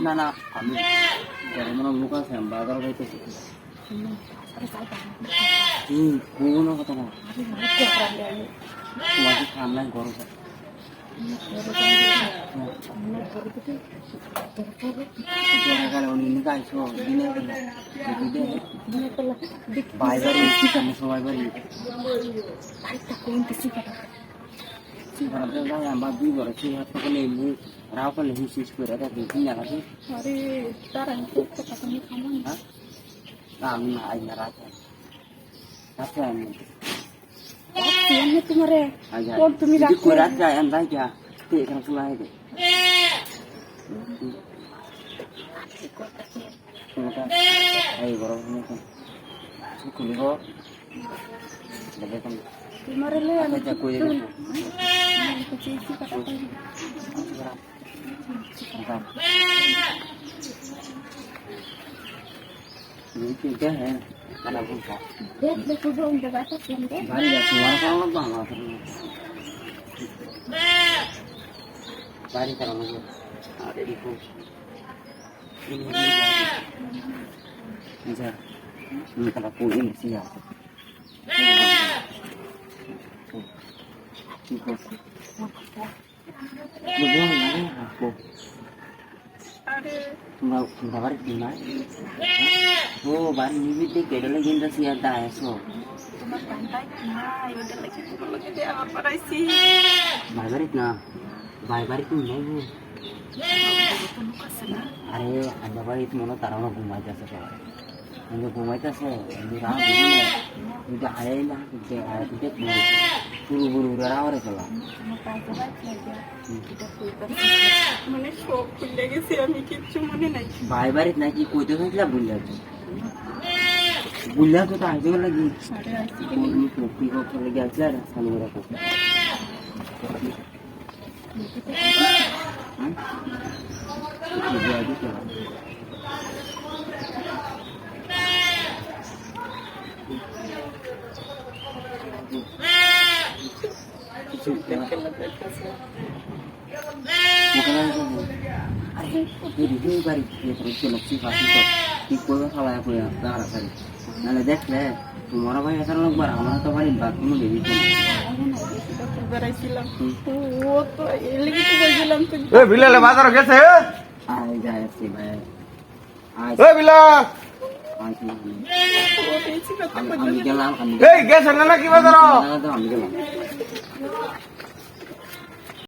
না না। আমি হয় লোক আছে আমি বাজার যাইতেছি হুম কোনো কথা না তোমাকে সামনে গরম বাইবারি সবাই বাড়ি খারাপ যাই আমার দুই বড় সেই হাত থেকে নেই রাও করলে হুসিস করে রাখি তিন জায়গাতে হ্যাঁ না আমি না আই না রাতে রাতে আমি তোমারে কোন তুমি রাখো? যাই আমি যা তুই এখানে চলে আয় এই বড় খুলিব দেখে তোমারে আমি কই Ini tiga ya, karena. Dia kalau Bari kalau masuk, ada di. Ini. Ini kalau ini. Ini. मुझे नहीं आपको भवर बीमार ಓ ಬಾರಿ ನೀವಿದ್ದೆ ಕೆಡಲಗಿಂದ ಸಿಗತ್ತ ಆಯಸ್ಸು ಬಾಯ್ ಬರೀತ್ನಾ ಬಾಯ್ ಬರೀತ್ ನೀವು ಅರೆ ಅಡ್ಡ ಬಾಯ್ ಇತ್ತು ಮನೋ ತರೋಣ ಗುಮ್ಮಾಯ್ತು ಸರ್ কিন্তু ঘুমাইতেছে দুটো হারাই না আর দুটো পুরু পুরু উড়া করে খেলা ভাই বাড়িত নাকি কইতে হয়েছিল বুঝলা তো বুঝলা তো আসতে গেল কি কি করতে লেগে আসলে আর সামনে রাখো হ্যাঁ নাহলে দেখলে তোমার ভাই এখানে লোকবার আমার তো বাড়ির কোনো বেবি বেড়াইছিলাম ও তো এলিগি তো বলছিলাম তুই এ বিলালে বাজার গেছে আয় যায় ভাই। আয়। এ বিলা আমি গেলাম আমি গেলাম।